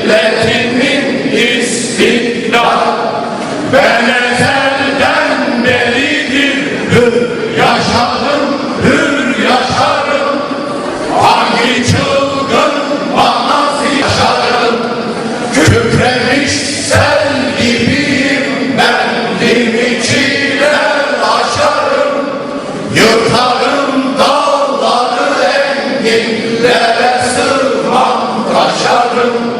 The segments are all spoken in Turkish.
milletimin istiklal. Ben ezelden beridir hür yaşadım hür yaşarım. Hangi çılgın bana yaşarım? Kükremiş sel gibiyim ben limit Yıkarım dağları engillere sığmam taşarım.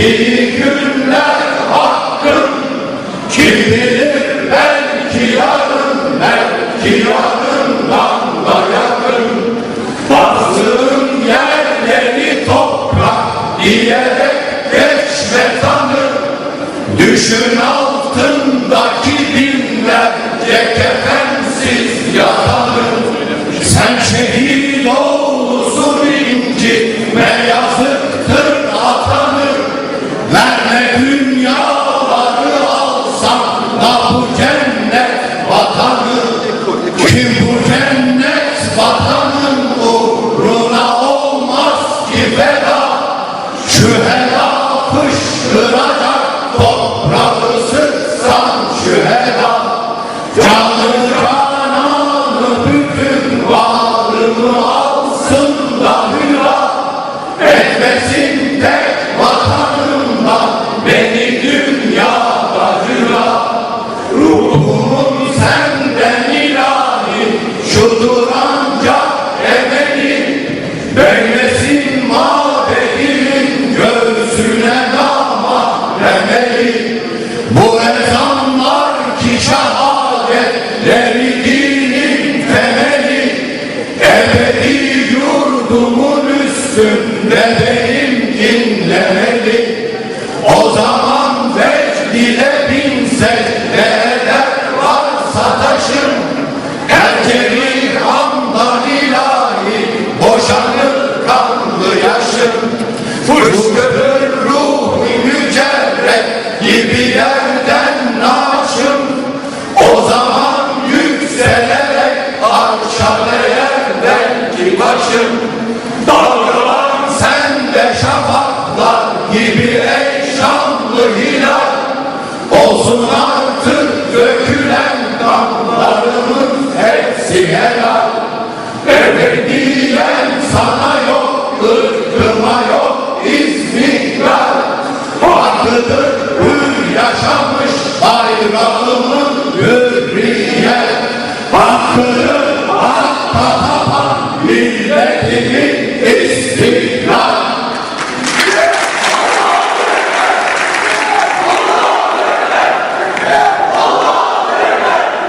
ettiği günler hakkın. Kim bilir belki yarın, belki yarından da yakın. Bastığın yerleri toprak diyerek geçme tanır. Düşün altındaki da bu cennet vatanı. Kim bu cennet vatanın uğruna olmaz ki feda. Şu heda fışkıracak toprağı sıksan şu heda. Canı şehadetleri dinin temeli. Ebedi yurdumun üstünde benim dinlemeli. O zaman çağlayan belki başım Dalgalan sen de şafaklar gibi ey şanlı hilal. Olsun artık dökülen kan